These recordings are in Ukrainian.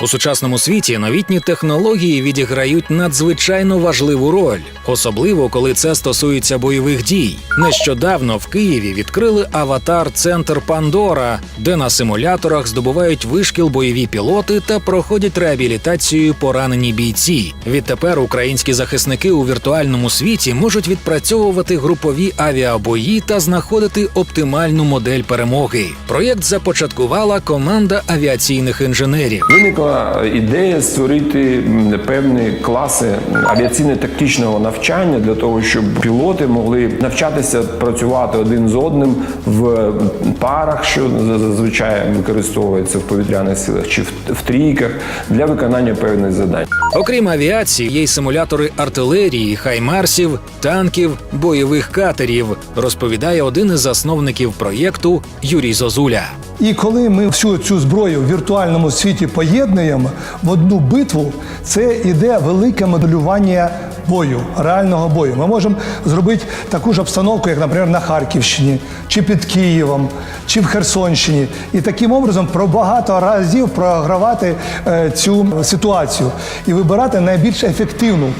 У сучасному світі новітні технології відіграють надзвичайно важливу роль, особливо коли це стосується бойових дій. Нещодавно в Києві відкрили аватар-центр Пандора, де на симуляторах здобувають вишкіл бойові пілоти та проходять реабілітацію поранені бійці. Відтепер українські захисники у віртуальному світі можуть відпрацьовувати групові авіабої та знаходити оптимальну модель перемоги. Проєкт започаткувала команда авіаційних інженерів. Виникла ідея створити певні класи авіаційно-тактичного навчання для того, щоб пілоти могли навчатися працювати один з одним в парах, що зазвичай використовується в повітряних силах, чи в, в трійках для виконання певних завдань. Окрім авіації, є й симулятори артилерії, хаймарсів, танків, бойових катерів, розповідає один із засновників проєкту Юрій Зозуля. І коли ми всю цю зброю в віртуальному світі поєднуємо в одну битву, це іде велике моделювання бою, реального бою. Ми можемо зробити таку ж обстановку, як, наприклад, на Харківщині, чи під Києвом, чи в Херсонщині, і таким образом про багато разів програвати е, цю ситуацію і вибирати найбільш ефективну.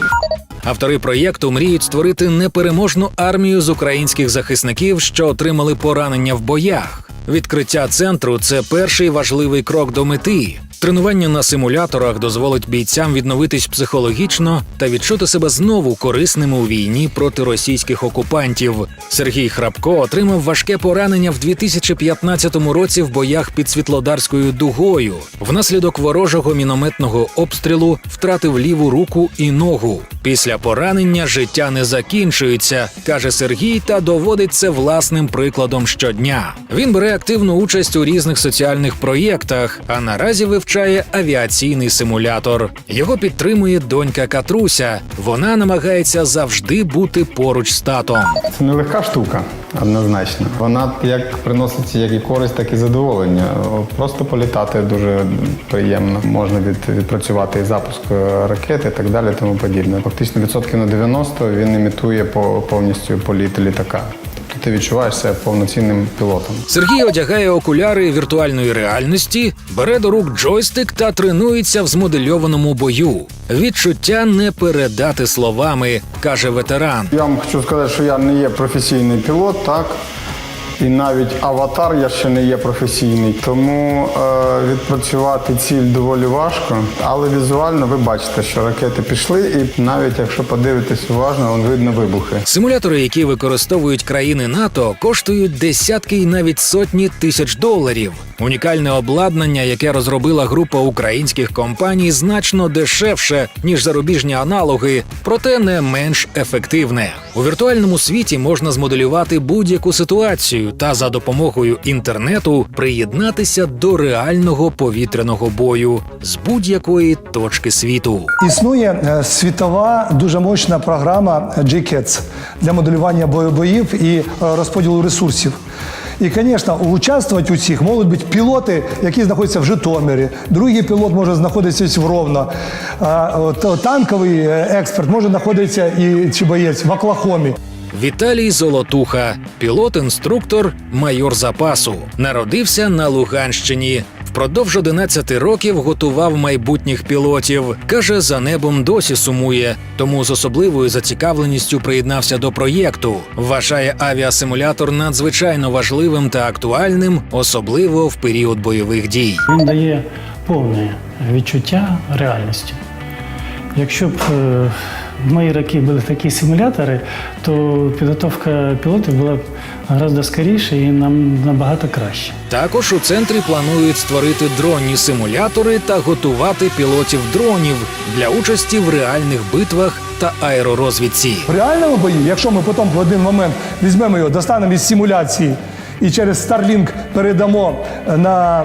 Автори проєкту мріють створити непереможну армію з українських захисників, що отримали поранення в боях. Відкриття центру це перший важливий крок до мети. Тренування на симуляторах дозволить бійцям відновитись психологічно та відчути себе знову корисними у війні проти російських окупантів. Сергій Храпко отримав важке поранення в 2015 році в боях під Світлодарською дугою. Внаслідок ворожого мінометного обстрілу втратив ліву руку і ногу. Після поранення життя не закінчується, каже Сергій, та доводить це власним прикладом щодня. Він бере активну участь у різних соціальних проєктах, а наразі вивчає авіаційний симулятор. Його підтримує донька Катруся. Вона намагається завжди бути поруч з татом. Це нелегка штука, однозначно. Вона як приносить як і користь, так і задоволення. Просто політати дуже приємно. Можна від, відпрацювати запуск е, ракети і так далі, тому подібне. Фактично відсотків на 90 він імітує по- повністю політ літака. Тобто ти відчуваєш себе повноцінним пілотом. Сергій одягає окуляри віртуальної реальності, бере до рук джойстик та тренується в змодельованому бою. Відчуття не передати словами, каже ветеран. Я вам хочу сказати, що я не є професійний пілот, так. І навіть аватар я ще не є професійний, тому е, відпрацювати ціль доволі важко. Але візуально ви бачите, що ракети пішли, і навіть якщо подивитись уважно, вон видно вибухи. Симулятори, які використовують країни НАТО, коштують десятки і навіть сотні тисяч доларів. Унікальне обладнання, яке розробила група українських компаній, значно дешевше ніж зарубіжні аналоги, проте не менш ефективне. У віртуальному світі можна змоделювати будь-яку ситуацію та за допомогою інтернету приєднатися до реального повітряного бою з будь-якої точки світу. Існує е, світова дуже мощна програма GCATS для моделювання бою- боїв і е, розподілу ресурсів. І, звісно, участвувати у цих можуть бути пілоти, які знаходяться в Житомирі. Другий пілот може знаходитися в Ровно. Танковий е, експерт може знаходитися і чи боєць в Оклахомі. Віталій Золотуха, пілот-інструктор, майор запасу, народився на Луганщині. Впродовж 11 років готував майбутніх пілотів. каже, за небом досі сумує, тому з особливою зацікавленістю приєднався до проєкту. Вважає авіасимулятор надзвичайно важливим та актуальним, особливо в період бойових дій. Він дає повне відчуття реальності. Якщо б е, в мої роки були такі симулятори, то підготовка пілотів була б гораздо скоріше і нам набагато краще. Також у центрі планують створити дронні симулятори та готувати пілотів дронів для участі в реальних битвах та аеророзвідці. В реальному бої, якщо ми потім в один момент візьмемо його, достанемо із симуляції і через Starlink передамо е, на,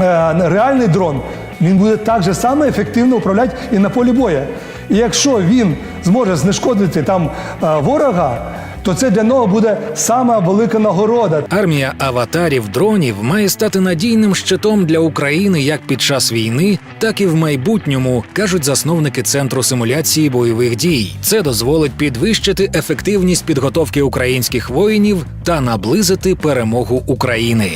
е, на реальний дрон, він буде так же само ефективно управляти і на полі бою. І якщо він зможе знешкодити там е, ворога, то це для нього буде сама велика нагорода. Армія аватарів дронів має стати надійним щитом для України як під час війни, так і в майбутньому, кажуть засновники центру симуляції бойових дій. Це дозволить підвищити ефективність підготовки українських воїнів та наблизити перемогу України.